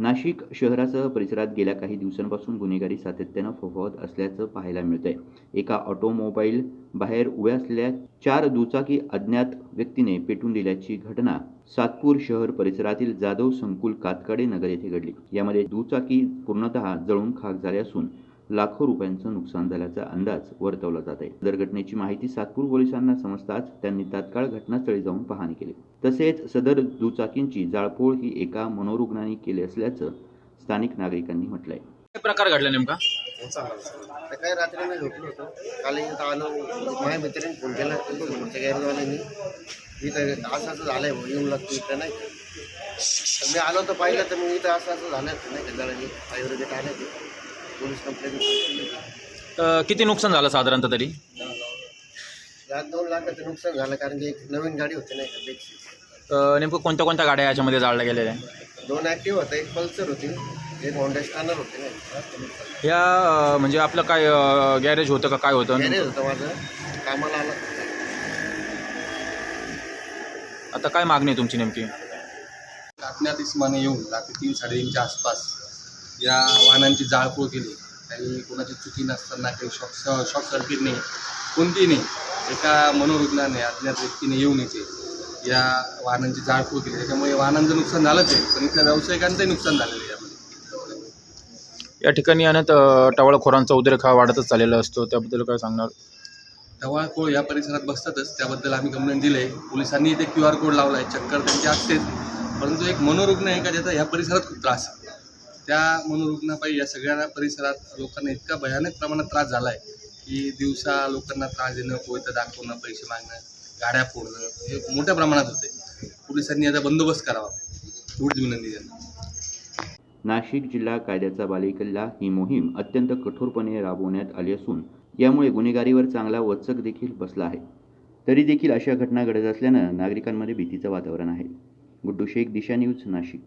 नाशिक शहरासह परिसरात गेल्या काही दिवसांपासून गुन्हेगारी सातत्यानं फोफावत असल्याचं पाहायला मिळतंय. एका ऑटोमोबाईल बाहेर उभ्या असलेल्या चार दुचाकी अज्ञात व्यक्तीने पेटून दिल्याची घटना सातपूर शहर परिसरातील जाधव संकुल कातकाडे नगर येथे घडली. यामध्ये दुचाकी पूर्णतः जळून खाक झाले असून लाखो रुपयांचं नुकसान झाल्याचा अंदाज वर्तवला जात आहे. सदर घटनेची माहिती सातपूर पोलिसांना समजताच त्यांनी तात्काळ घटनास्थळी जाऊन पाहणी केली. तसेच सदर दुचाकींची जाळपोळ ही एका मनोरुग्णाने केली असल्याचं स्थानिक नागरिकांनी म्हटलंय. काय प्रकार घडला नेमका? तर काय रात्री मी झोपलो होतो. काल इथं आलो माझ्या मित्राने फोन केला. समोरच्या गॅरेजवाल्यांनी इथं असं असं झालंय भाऊ येऊन लागतो इथं नाही का. तर मी आलो तर पाहिलं तर मग इथं असं असं झालं नाही का जळाली आयुर्वेदिक आले ते पोलीस कंप्लेंट अ, किती नुकसान झालं साधारणतः तरी? लाख दोन लाखाचं नुकसान झालं कारण की एक नवीन गाडी होती नाही का बेक्सी अ, नेमकं कोणत्या कोणत्या गाड्या याच्यामध्ये जाळल्या गेलेल्या दोन ॲक्टिव्ह होता एक पल्सर होती एक होंडा स्टॅनर होते नाही या अ, म्हणजे आपलं काय गॅरेज होतं का काय होतं? गॅरेज होतं माझं. कामाला आलं आता काय मागणी आहे तुमची नेमकी? अज्ञात इस्माने येऊन रात्री तीन साडेतीनच्या आसपास या वाहनांची जाळपोळ केली. काही कोणाची चुकी नसताना काही शॉक शॉक सर्किटने कोणतीही नाही. एका मनोरुग्णाने अज्ञात व्यक्तीने येऊन इथे या वाहनांची जाळपोळ केली. त्याच्यामुळे वाहनांचं नुकसान झालंच आहे. पण इथल्या व्यावसायिकांचंही नुकसान झालेलं आहे या ठिकाणी अनेक टवाळखोरांचा उद्रेक हा वाढतच चाललेला असतो. त्याबद्दल काय सांगणार? टवाळखोळ या परिसरात बसतातच. त्याबद्दल आम्ही कंप्लेंट दिले पोलिसांनी इथे क्यू आर कोड लावला आहे चक्कर त्यांची असतेच. परंतु एक मनोरुग्ण आहे का ज्याचा ह्या परिसरात खूप त्रास आहे. त्या मनोरुग्णापायी या सगळ्या परिसरात लोकांना इतका भयानक प्रमाणात त्रास झाला आहे की दिवसा लोकांना त्रास देणं कोयतं दाखवणं पैसे मागणं गाड्या फोडणं हे मोठ्या प्रमाणात होते. पोलिसांनी याचा बंदोबस्त करावा. एवढीच विनंती त्यांना नाशिक जिल्हा कायद्याचा बालेकिल्ला ही मोहीम अत्यंत कठोरपणे राबवण्यात आली असून यामुळे गुन्हेगारीवर चांगला वचक देखील बसला आहे. तरी देखील अशा घटना घडत असल्यानं नागरिकांमध्ये भीतीचं वातावरण आहे. गुड्डू शेख दिशा न्यूज नाशिक.